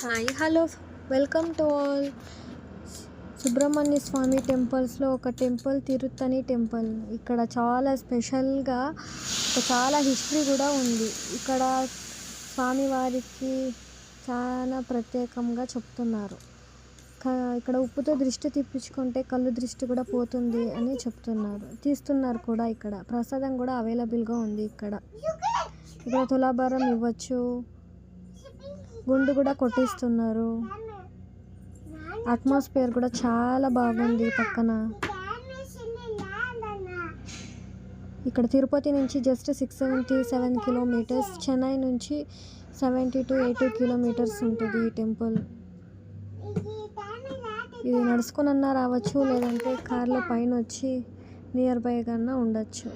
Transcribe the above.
Hi hello welcome to all. Subrahmanya Swamy టెంపుల్స్లో ఒక temple Tiruttani temple. ఇక్కడ చాలా స్పెషల్గా ఒక చాలా హిస్టరీ కూడా ఉంది. ఇక్కడ స్వామివారికి చాలా ప్రత్యేకంగా చెప్తున్నారు. ఇక్కడ ఉప్పుతో దృష్టి తిప్పించుకుంటే కళ్ళు దృష్టి కూడా పోతుంది అని చెప్తున్నారు. తీస్తున్నారు కూడా ఇక్కడ. ప్రసాదం కూడా అవైలబుల్గా ఉంది ఇక్కడ. ఇక్కడ తులాభారం ఇవ్వచ్చు. గుండు కూడా కొట్టిస్తున్నారు. అట్మాస్ఫియర్ కూడా చాలా బాగుంది పక్కన. ఇక్కడ తిరుపతి నుంచి just six seventy seven kilometres Chennai నుంచి సెవెంటీ టు ఎయిటీ కిలోమీటర్స్ ఉంటుంది ఈ టెంపుల్ ఇది నడుచుకునన్నా రావచ్చు లేదంటే కార్లో పైన వచ్చి నియర్ బై కన్నా ఉండొచ్చు.